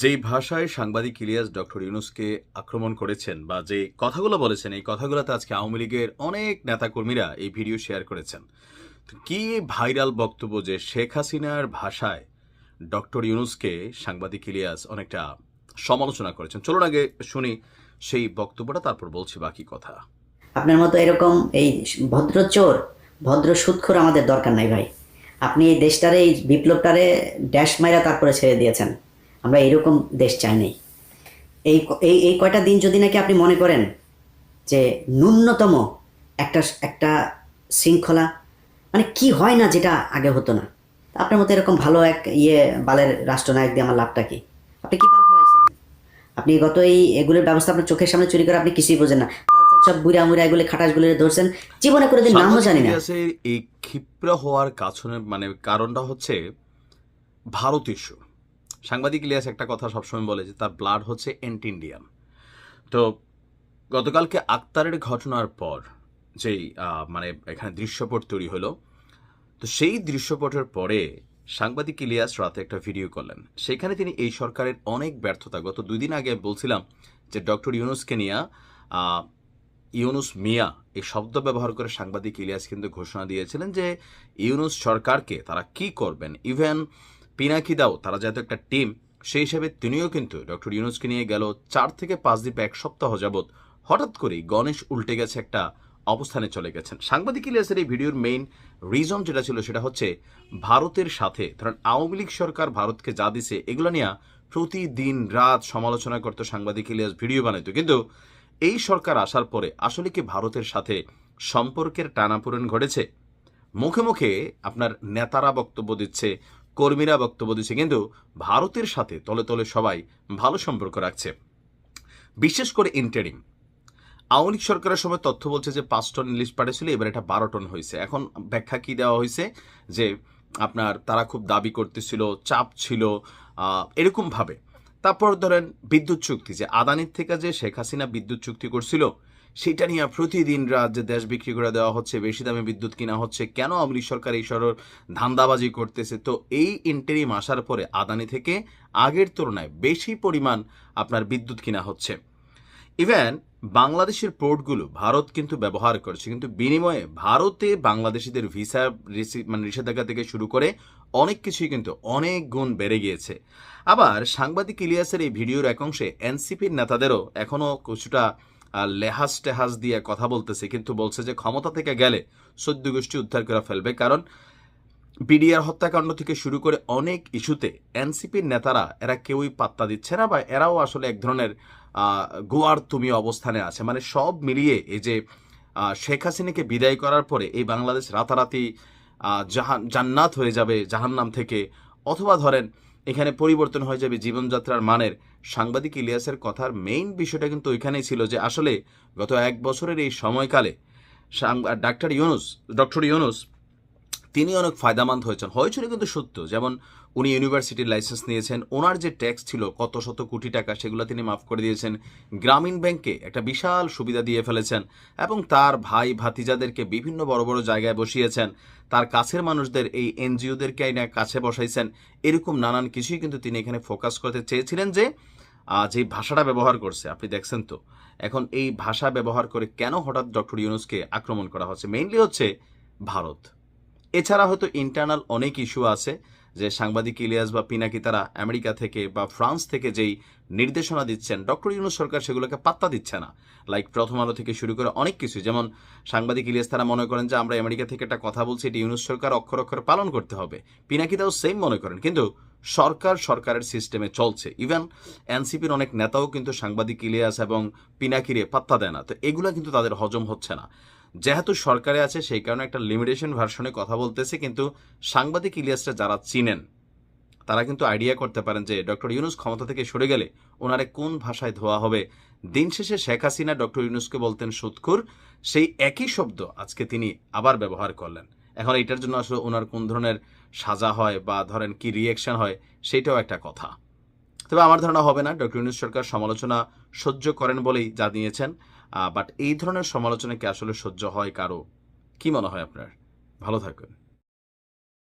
যেই ভাষায় সাংবাদিক ইলিয়াস ডক্টর ইউনুসকে আক্রমণ করেছেন বা যে কথাগুলো বলেছেন, এই কথাগুলোতে আজকে আওয়ামী লীগের অনেক নেতাকর্মীরা এই ভিডিও শেয়ার করেছেন। কি ভাইরাল বক্তব্য যে শেখ হাসিনার ভাষায় ডক্টর ইউনুসকে সাংবাদিক ইলিয়াস অনেকটা সমালোচনা করেছেন। চলুন আগে শুনি সেই বক্তব্যটা, তারপর বলছি বাকি কথা। আপনার মতো এরকম এই ভদ্র চোর, ভদ্র সুৎখোর আমাদের দরকার নাই ভাই। আপনি এই দেশটারে, এই বিপ্লবটারে ড্যাশ মাইরা তারপরে ছেড়ে দিয়েছেন। আমরা এরকম দেশ চাই নাই। এই এই কয়টা দিন যদি নাকি আপনি মনে করেন যে ন্যূনতম একটা একটা শৃঙ্খলা মানে কি হয় না যেটা আগে হতো না? আপনার মতো এরকম ভালো এক ইয়ে বালের রাষ্ট্রনায়ক দিয়ে আমার লাভটা কি? আপনি কি বাল ফেলাইছেন? আপনি গত এই এগুলোর ব্যবস্থা আপনার চোখের সামনে চুরি করে আপনি কিছুই বোঝেন না। সব বুড়া মুড়া এগুলো খাটাসগুলো ধরছেন জীবনে করে দিন নামও জানি না। এই ক্ষিপ্র হওয়ার কাছনে মানে কারণটা হচ্ছে ভারত ইস্যু। সাংবাদিক ইলিয়াস একটা কথা সবসময় বলে যে তার ব্লাড হচ্ছে এন্টি ইন্ডিয়ান তো গতকালকে আক্তারের ঘটনার পর যেই মানে এখানে দৃশ্যপট তৈরি হলো, তো সেই দৃশ্যপটের পরে সাংবাদিক ইলিয়াস রাতে একটা ভিডিও করলেন। সেখানে তিনি এই সরকারের অনেক ব্যর্থতা, গত দুই দিন আগে বলছিলাম যে ডক্টর ইউনুসকে নিয়ে ইউনুস মিয়া এই শব্দ ব্যবহার করে সাংবাদিক ইলিয়াস কিন্তু ঘোষণা দিয়েছিলেন যে ইউনুস সরকারকে তারা কি করবেন। ইভেন পিনাকি দাও, তারা যেহেতু একটা টিম, সেই হিসাবে তিনিও কিন্তু ডক্টর ইউনুসকে নিয়ে গেল চার থেকে পাঁচ দ্বীপে এক সপ্তাহ যাবৎ। হঠাৎ করেই গণেশ উল্টে গেছে একটা অবস্থানে চলে গেছেন। সাংবাদিক ইলিয়াসের এই ভিডিওর মেইন রিজন যেটা ছিল সেটা হচ্ছে ভারতের সাথে, ধরেন আওয়ামী লীগ সরকার ভারতকে যা দিছে, এগুলো নিয়ে প্রতিদিন রাত সমালোচনা করতো সাংবাদিক ইলিয়াস ভিডিও বানাইতো। কিন্তু এই সরকার আসার পরে আসলে কি ভারতের সাথে সম্পর্কের টানাপোড়েন ঘটেছে? মুখে মুখে আপনার নেতারা বক্তব্য দিচ্ছে কর্মীরা বক্তব্য দিচ্ছে, কিন্তু ভারতের সাথে তলে তলে সবাই ভালো সম্পর্ক রাখছে। বিশেষ করে ইন্টারিম আওয়ামী লীগ সরকারের সময় তথ্য বলছে যে পাঁচ টন ইলিশ পাঠিয়েছিল এবার এটা বারো টন হয়েছে। এখন ব্যাখ্যা কি দেওয়া হয়েছে? যে আপনার তারা খুব দাবি করতেছিল, চাপ ছিল এরকমভাবে। তারপর ধরেন বিদ্যুৎ চুক্তি, যে আদানির থেকে যে শেখ হাসিনা বিদ্যুৎ চুক্তি করছিল, সেটা নিয়ে প্রতিদিন রাত যে দেশ বিক্রি করে দেওয়া হচ্ছে, বেশি দামে বিদ্যুৎ কিনা হচ্ছে, কেন আওয়ামী সরকার এই সরর ধান্দাবাজি করতেছে? তো এই ইন্টারিম আসার পরে আদানি থেকে আগের তুলনায় বেশি পরিমাণ আপনার বিদ্যুৎ কিনা হচ্ছে। ইভেন বাংলাদেশের পোর্টগুলো ভারত কিন্তু ব্যবহার করছে, কিন্তু বিনিময়ে ভারতে বাংলাদেশিদের ভিসা মানে নিষেধাজ্ঞা থেকে শুরু করে অনেক কিছুই কিন্তু অনেক গুণ বেড়ে গিয়েছে। আবার সাংবাদিক ইলিয়াসের এই ভিডিওর এক অংশে এনসিপির নেতাদেরও এখনও কিছুটা লেহাজ টেহাজ দিয়ে কথা বলতেছে, কিন্তু বলছে যে ক্ষমতা থেকে গেলে সদ্য গোষ্ঠী উদ্ধার করে ফেলবে। কারণ বিডিআর হত্যাকাণ্ড থেকে শুরু করে অনেক ইস্যুতে এনসিপির নেতারা, এরা কেউই পাত্তা দিচ্ছে না বা এরাও আসলে এক ধরনের গোয়ার তুমি অবস্থানে আছে। মানে সব মিলিয়ে এই যে শেখ হাসিনাকে বিদায় করার পরে এই বাংলাদেশ রাতারাতি জান্নাত হয়ে যাবে জাহান্নাম থেকে। অথবা ধরেন, এখানে পরিবর্তন হয়ে যাবে জীবনযাত্রার মানের। সাংবাদিক ইলিয়াসের কথার মেইন বিষয়টা কিন্তু ওইখানেই ছিল যে আসলে গত এক বছরের এই সময়কালে ডাক্তার ইউনুস, ডক্টর ইউনুস তিনি অনেক ফায়দামান্দ হয়েছেন। হয়েছিল কিন্তু সত্য। যেমন উনি ইউনিভার্সিটির লাইসেন্স নিয়েছেন, ওনার যে ট্যাক্স ছিল, কত শত কোটি টাকা, সেগুলো তিনি মাফ করে দিয়েছেন। গ্রামীণ ব্যাংকে একটা বিশাল সুবিধা দিয়ে ফেলেছেন এবং তার ভাই ভাতিজাদেরকে বিভিন্ন বড় বড় জায়গায় বসিয়েছেন। তার কাছের মানুষদের, এই এনজিওদেরকে আইনা কাছে বসাইছেন। এরকম নানান কিছুই কিন্তু তিনি এখানে ফোকাস করতে চেয়েছিলেন যে যে ভাষাটা ব্যবহার করছে, আপনি দেখছেন তো। এখন এই ভাষা ব্যবহার করে কেন হঠাৎ ডক্টর ইউনুসকে আক্রমণ করা হচ্ছে? মেইনলি হচ্ছে ভারত। এছাড়া হয়তো ইন্টারনাল অনেক ইস্যু আছে, যে সাংবাদিক ইলিয়াস বা পিনাকি তারা আমেরিকা থেকে বা ফ্রান্স থেকে যেই নির্দেশনা দিচ্ছেন, ডক্টর ইউনুস সরকার সেগুলোকে পাত্তা দিচ্ছে না। লাইক প্রথম আলো থেকে শুরু করে অনেক কিছু। যেমন সাংবাদিক ইলিয়াস তারা মনে করেন যে, আমরা আমেরিকা থেকে একটা কথা বলছি, এটি ইউনুস সরকার অক্ষর অক্ষর পালন করতে হবে। পিনাকি তাও সেম মনে করেন। কিন্তু সরকার সরকারের সিস্টেমে চলছে। ইভেন এনসিপির অনেক নেতাও কিন্তু সাংবাদিক ইলিয়াস এবং পিনাকিরে পাত্তা দেয় না। তো এগুলো কিন্তু তাদের হজম হচ্ছে না। যেহেতু সরকারে আছে, সেই কারণে একটা লিমিটেশন ভার্সনে কথা বলতেছে, কিন্তু সাংবাদিক ইলিয়াসটা যারা চিনেন, তারা কিন্তু আইডিয়া করতে পারেন যে ডক্টর ইউনুস ক্ষমতা থেকে সরে গেলে ওনারে কোন ভাষায় ধোয়া হবে। দিন শেষে শেখ হাসিনা ডক্টর ইউনুসকে বলতেন, সুৎখুর। সেই একই শব্দ আজকে তিনি আবার ব্যবহার করলেন। এখন এটার জন্য আসলে ওনার কোন ধরনের সাজা হয় বা ধরেন কি রিয়েকশন হয়, সেটাও একটা কথা। তবে আমার ধারণা হবে না। ডক্টর ইউনুস সরকার সমালোচনা সহ্য করেন বলেই জানিয়েছেন বাট এই ধরনের সমালোচনা কি আসলে সহ্য হয় কারও? কি মনে হয় আপনার? ভালো থাকবেন।